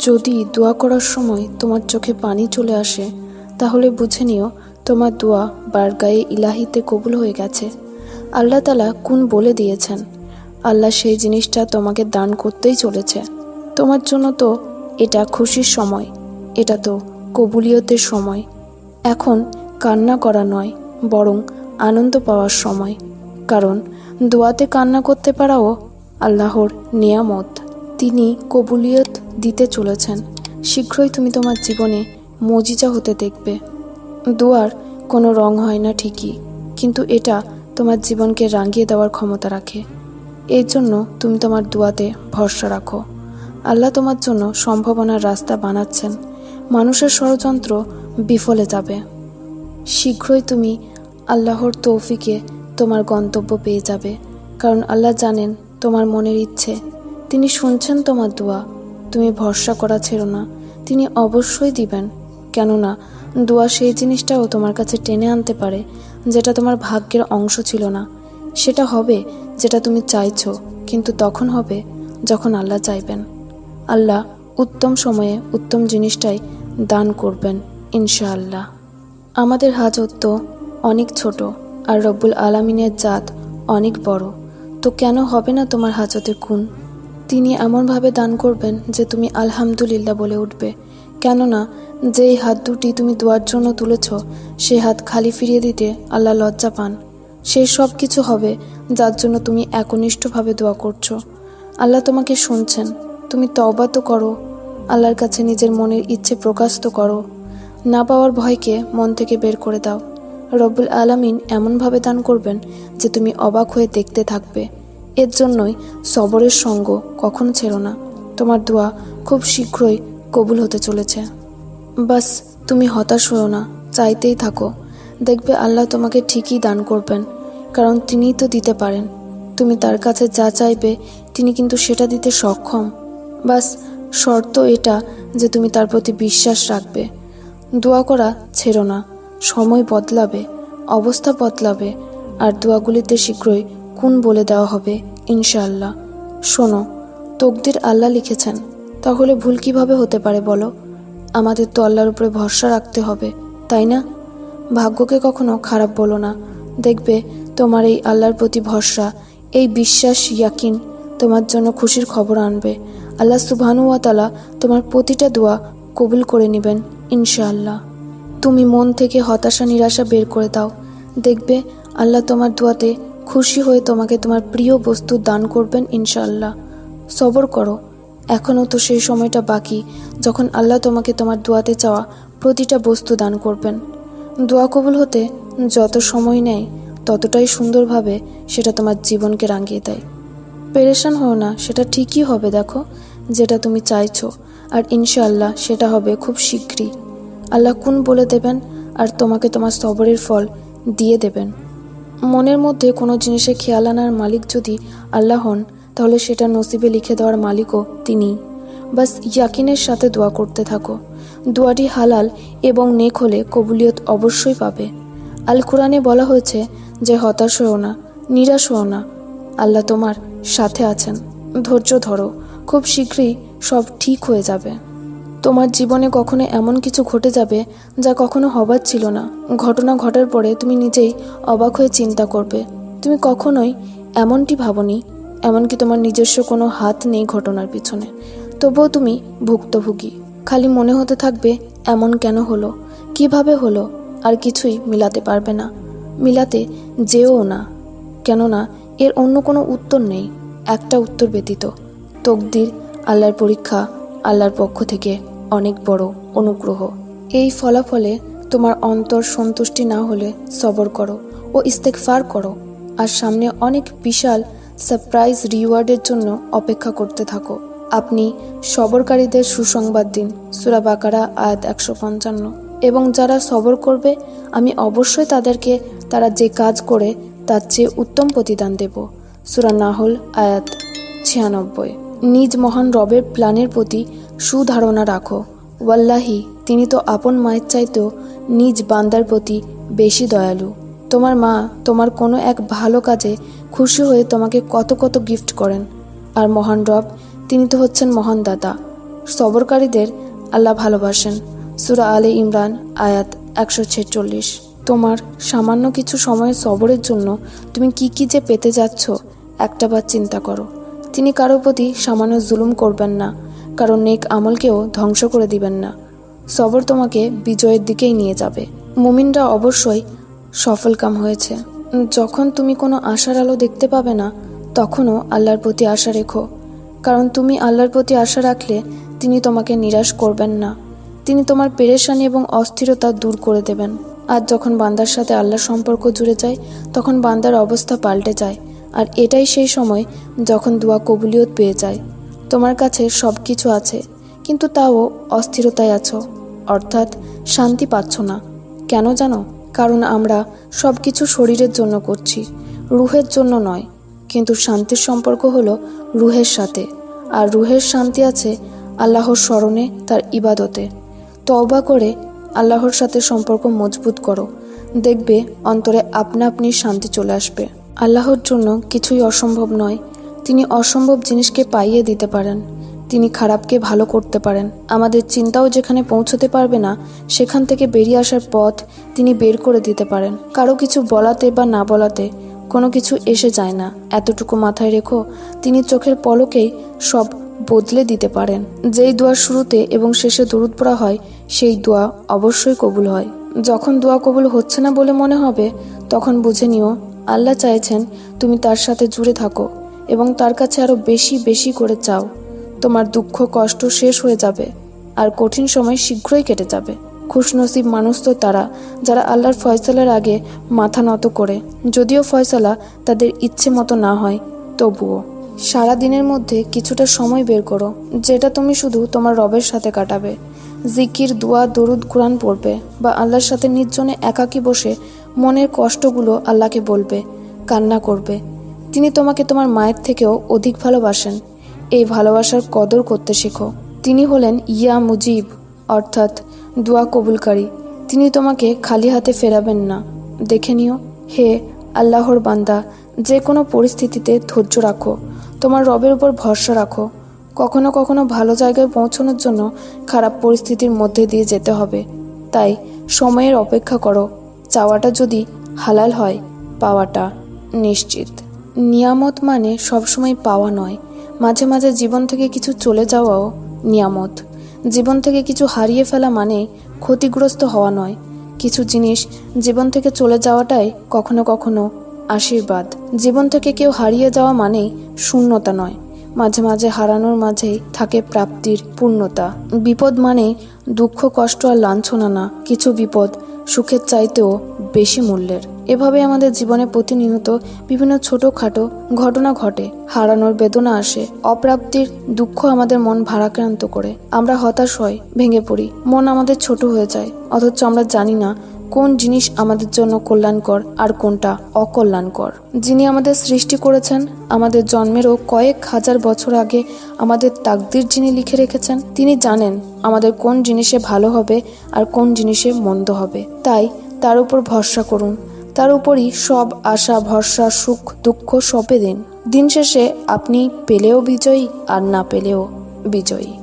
যদি দোয়া করার সময় তোমার চোখে পানি চলে আসে, তাহলে বুঝে নিও তোমার দোয়া বারগায়ে ইলাহিতে কবুল হয়ে গেছে। আল্লাহ তালা কোন বলে দিয়েছেন, আল্লাহ সেই জিনিসটা তোমাকে দান করতেই চলেছে। তোমার জন্য তো এটা খুশির সময়, এটা তো কবুলিয়তের সময়। এখন কান্না করা নয়, বরং আনন্দ পাওয়ার সময়। কারণ দোয়াতে কান্না করতে পারাও আল্লাহর নিয়ামত। তিনি কবুলিয়ত দিতে চলেছেন। শীঘ্রই তুমি তোমার জীবনে মজিজা হতে দেখবে। দোয়ার, কোনো রং হয় না ঠিকই, কিন্তু এটা তোমার জীবনকে রাঙিয়ে দেওয়ার ক্ষমতা রাখে। এর জন্য তুমি তোমার দোয়াতে ভরসা রাখো। আল্লাহ তোমার জন্য সম্ভাবনার রাস্তা বানাচ্ছেন। মানুষের ষড়যন্ত্র বিফলে যাবে। শীঘ্রই তুমি আল্লাহর তৌফিকে তোমার গন্তব্য পেয়ে যাবে, কারণ আল্লাহ জানেন তোমার মনের ইচ্ছে। তিনি শুনছেন তোমার দোয়া। তুমি ভরসা করা ছেড়ো না। তিনি অবশ্যই দিবেন। কেননা, দোয়া সেই জিনিসটাও তোমার কাছে টেনে আনতে পারে, যেটা তোমার ভাগ্যের অংশ ছিল না। সেটা হবে যেটা তুমি চাইছো, কিন্তু তখন হবে যখন আল্লাহ চাইবেন। আল্লাহ উত্তম সময়ে উত্তম জিনিসটাই দান করবেন, ইনশাআল্লাহ। আমাদের হাজত তো অনেক ছোট, আর রব্বুল আলামিনের জাত অনেক বড়। তো কেন হবে না তোমার হাজতে খুন? তিনি এমনভাবে দান করবেন যে তুমি আলহামদুলিল্লাহ বলে উঠবে। কেননা, যেই হাত দুটি তুমি দোয়ার জন্য তুলেছ, সে হাত খালি ফিরিয়ে দিতে আল্লাহ লজ্জা পান। সে সব কিছু হবে যার জন্য তুমি একনিষ্ঠভাবে দোয়া করছ। আল্লাহ তোমাকে শুনছেন। তুমি তওবা তো করো। আল্লাহর কাছে নিজের মনের ইচ্ছে প্রকাশ তো করো। না পাওয়ার ভয়কে মন থেকে বের করে দাও। রব্বুল আলামিন এমনভাবে দান করবেন যে তুমি অবাক হয়ে দেখতে থাকবে। এর জন্যই সবরের সঙ্গ কখনো ছেড়ো না। তোমার দোয়া খুব শীঘ্রই কবুল হতে চলেছে। বাস, তুমি হতাশ হও না, চাইতেই থাকো। দেখবে আল্লাহ তোমাকে ঠিকই দান করবেন, কারণ তিনিই তো দিতে পারেন। তুমি তার কাছে যা চাইবে, তিনি কিন্তু সেটা দিতে সক্ষম। বাস, শর্ত এটা যে তুমি তার প্রতি বিশ্বাস রাখবে। দোয়া করা ছেড়ো না, সময় বদলাবে, অবস্থা বদলাবে, আর দোয়াগুলিতে শীঘ্রই কোন বলে দেওয়া হবে, ইনশাআল্লাহ। শোনো, তকদির আল্লাহ লিখেছেন, তাহলে ভুল কীভাবে হতে পারে বলো? আমাদের তো আল্লাহর উপরে ভরসা রাখতে হবে, তাই না? ভাগ্যকে কখনো খারাপ বলো না। দেখবে, তোমার এই আল্লাহর প্রতি ভরসা, এই বিশ্বাস, ইয়াকিন, তোমার জন্য খুশির খবর আনবে। আল্লাহ সুবহানুয়াতালা তোমার প্রতিটা দোয়া কবুল করে নেবেন, ইনশাআল্লাহ। তুমি মন থেকে হতাশা, নিরাশা বের করে দাও। দেখবে, আল্লাহ তোমার দোয়াতে খুশি হয়ে তোমাকে তোমার প্রিয় বস্তু দান করবেন ইনশাল্লাহ সবর করো। এখনও তো সেই সময়টা বাকি, যখন আল্লাহ তোমাকে তোমার দোয়াতে চাওয়া প্রতিটা বস্তু দান করবেন। দোয়া কবুল হতে যত সময় নেয়, ততটাই সুন্দরভাবে সেটা তোমার জীবনকে রাঙিয়ে দেয়। পেরেশান হও না, সেটা ঠিকই হবে, দেখো, যেটা তুমি চাইছো। আর ইনশাআল্লাহ সেটা হবে খুব শীঘ্রই। আল্লাহ কোন বলে দেবেন, আর তোমাকে তোমার সবরের ফল দিয়ে দেবেন। মনের মধ্যে কোনো জিনিসে খেয়াল আনার মালিক যদি আল্লাহ হন, তাহলে সেটা নসিবে লিখে দেওয়ার মালিকও তিনি। বাস ইয়াকিনের সাথে দোয়া করতে থাকো। দোয়াটি হালাল এবং নেক হলে কবুলিয়ত অবশ্যই পাবে। আল কোরআনে বলা হয়েছে যে, হতাশ হও না, নিরাশ হও না, আল্লাহ তোমার সাথে আছেন। ধৈর্য ধরো, খুব শীঘ্রই সব ঠিক হয়ে যাবে। তোমার জীবনে কখনো এমন কিছু ঘটে যাবে যা কখনো হবার ছিল না। ঘটনা ঘটার পরে তুমি নিজেই অবাক হয়ে চিন্তা করবে। তুমি কখনোই এমনটি ভাবনি, এমনকি তোমার নিজস্ব কোনো হাত নেই ঘটনার পিছনে। তবুও তুমি ভুক্তভোগী। খালি মনে হতে থাকবে, এমন কেন হলো? কীভাবে হলো? আর কিছুই মিলাতে পারবে না। মিলাতে যেও না। কেননা এর অন্য কোনো উত্তর নেই, একটা উত্তর ব্যতীত। তকদির, আল্লাহর পরীক্ষা, আল্লাহর পক্ষ থেকে। অনেক বড় অনুগ্রহ। এই ফলাফলে তোমার অন্তর সন্তুষ্টি না হলে সবর করো ও ইস্তেকফার করো। আর সামনে অনেক বিশাল সারপ্রাইজ রিওয়ার্ডের জন্য অপেক্ষা করতে থাকো। আপনি সবরকারীদের সুসংবাদ দিন। সুরা বাকারা, আয়াত একশো পঞ্চান্ন। এবং যারা সবর করবে, আমি অবশ্যই তাদেরকে তারা যে কাজ করে তার চেয়ে উত্তম প্রতিদান দেব। সুরা নাহল, আয়াত ছিয়ানব্বই। নিজ মহান রবের প্ল্যানের প্রতি সুধারণা রাখো। ওয়াল্লাহি, তিনি তো আপন মায়ের চাইতেও নিজ বান্দার প্রতি বেশি দয়ালু। তোমার মা তোমার কোনো এক ভালো কাজে খুশি হয়ে তোমাকে কত কত গিফট করেন। আর মহান রব, তিনি তো হচ্ছেন মহান দাতা। সবরকারীদের আল্লাহ ভালোবাসেন। সুরা আলে ইমরান, আয়াত একশো ছেচল্লিশ। তোমার সামান্য কিছু সময়ের সবরের জন্য তুমি কি কি যে পেতে যাচ্ছ একটাবার চিন্তা করো। তিনি কারও প্রতি সামান্য জুলুম করবেন না। কারণ নেক আমলকেও ধ্বংস করে দিবেন না। সবর তোমাকে বিজয়ের দিকেই নিয়ে যাবে। মুমিনরা অবশ্যই সফলকাম হয়েছে। যখন তুমি কোনো আশার আলো দেখতে পাবে না, তখনও আল্লাহর প্রতি আশা রেখো। কারণ তুমি আল্লাহর প্রতি আশা রাখলে তিনি তোমাকে নিরাশ করবেন না। তিনি তোমার পেরেশানি এবং অস্থিরতা দূর করে দেবেন। আর যখন বান্দার সাথে আল্লাহর সম্পর্ক জুড়ে যায়, তখন বান্দার অবস্থা পাল্টে যায়। আর এটাই সেই সময় যখন দোয়া কবুলিয়ত পেয়ে যায়। তোমার কাছে সব কিছু আছে, কিন্তু তাও অস্থিরতায় আছো। অর্থাৎ শান্তি পাচ্ছ না। কেন জানো? কারণ আমরা সব কিছু শরীরের জন্য করছি, রুহের জন্য নয়। কিন্তু শান্তির সম্পর্ক হলো রুহের সাথে। আর রুহের শান্তি আছে আল্লাহর স্মরণে তার ইবাদতে। তওবা করে আল্লাহর সাথে সম্পর্ক মজবুত করো। দেখবে অন্তরে আপনা আপনি শান্তি চলে আসবে। আল্লাহর জন্য কিছুই অসম্ভব নয় তিনি অসম্ভব জিনিসকে পাইয়ে দিতে পারেন। তিনি খারাপকে ভালো করতে পারেন। আমাদের চিন্তাও যেখানে পৌঁছতে পারবে না, সেখান থেকে বেরিয়ে আসার পথ তিনি বের করে দিতে পারেন। কারও কিছু বলাতে বা না বলাতে কোনো কিছু এসে যায় না। এতটুকু মাথায় রেখো, তিনি চোখের পলকেই সব বদলে দিতে পারেন। যেই দোয়ার শুরুতে এবং শেষে দরুদ পড়া হয়, সেই দোয়া অবশ্যই কবুল হয়। যখন দোয়া কবুল হচ্ছে না বলে মনে হবে, তখন বুঝে নিও, আল্লাহ চাইছেন তুমি তার সাথে জুড়ে থাকো। এবং তার কাছে আরও বেশি বেশি করে চাও। তোমার দুঃখ, কষ্ট শেষ হয়ে যাবে, আর কঠিন সময় শীঘ্রই কেটে যাবে। খুশনসিব মানুষ তো তারা, যারা আল্লাহর ফয়সালার আগে মাথা নত করে। যদিও ফয়সালা তাদের ইচ্ছে মতো না হয়, তবুও। সারা দিনের মধ্যে কিছুটা সময় বের করো, যেটা তুমি শুধু তোমার রবের সাথে কাটাবে। জিকির, দোয়া, দরুদ, কোরআন পড়বে, বা আল্লাহর সাথে নির্জনে একাকী বসে মনের কষ্টগুলো আল্লাহকে বলবে, কান্না করবে তিনি তোমাকে তোমার মায়ের থেকেও অধিক ভালোবাসেন। এই ভালোবাসার কদর করতে শেখো। তিনি হলেন ইয়া মুজিব, অর্থাৎ দোয়া কবুলকারী। তিনি তোমাকে খালি হাতে ফেরাবেন না। দেখে নিও, হে আল্লাহর বান্দা যে কোনো পরিস্থিতিতে ধৈর্য রাখো। তোমার রবের উপর ভরসা রাখো। কখনো কখনো ভালো জায়গায় পৌঁছানোর জন্য খারাপ পরিস্থিতির মধ্যে দিয়ে যেতে হবে। তাই সময়ের অপেক্ষা করো। চাওয়াটা যদি হালাল হয়, পাওয়াটা নিশ্চিত। নিয়ামত মানে সবসময় পাওয়া নয়। মাঝে মাঝে জীবন থেকে কিছু চলে যাওয়াও নিয়ামত। জীবন থেকে কিছু হারিয়ে ফেলা মানে ক্ষতিগ্রস্ত হওয়া নয়। কিছু জিনিস জীবন থেকে চলে যাওয়াটাই কখনো কখনো আশীর্বাদ। জীবন থেকে কেউ হারিয়ে যাওয়া মানেই শূন্যতা নয়। মাঝে মাঝে হারানোর মাঝেই থাকে প্রাপ্তির পূর্ণতা। বিপদ মানে দুঃখ, কষ্ট আর লাঞ্ছনা না। কিছু বিপদ সুখের চাইতেও বেশি মূল্যের। এভাবে আমাদের জীবনে প্রতিনিয়ত বিভিন্ন ছোটোখাটো ঘটনা ঘটে। হারানোর বেদনা আসে। অপ্রাপ্তির দুঃখ আমাদের মন ভারাক্রান্ত করে। আমরা হতাশ হই, ভেঙে পড়ি। মন আমাদের ছোট হয়ে যায়। অথচ আমরা জানি না কোন জিনিস আমাদের জন্য কল্যাণকর আর কোনটা অকল্যাণকর। যিনি আমাদের সৃষ্টি করেছেন, আমাদের জন্মেরও কয়েক হাজার বছর আগে আমাদের তাকদির যিনি লিখে রেখেছেন, তিনি জানেন আমাদের কোন জিনিসে ভালো হবে আর কোন জিনিসে মন্দ হবে। তাই তার উপর ভরসা করুন। তার উপরই সব আশা, ভরসা, সুখ, দুঃখ সপে দিন। দিন শেষে আপনি পেলেও বিজয়ী আর না পেলেও বিজয়ী।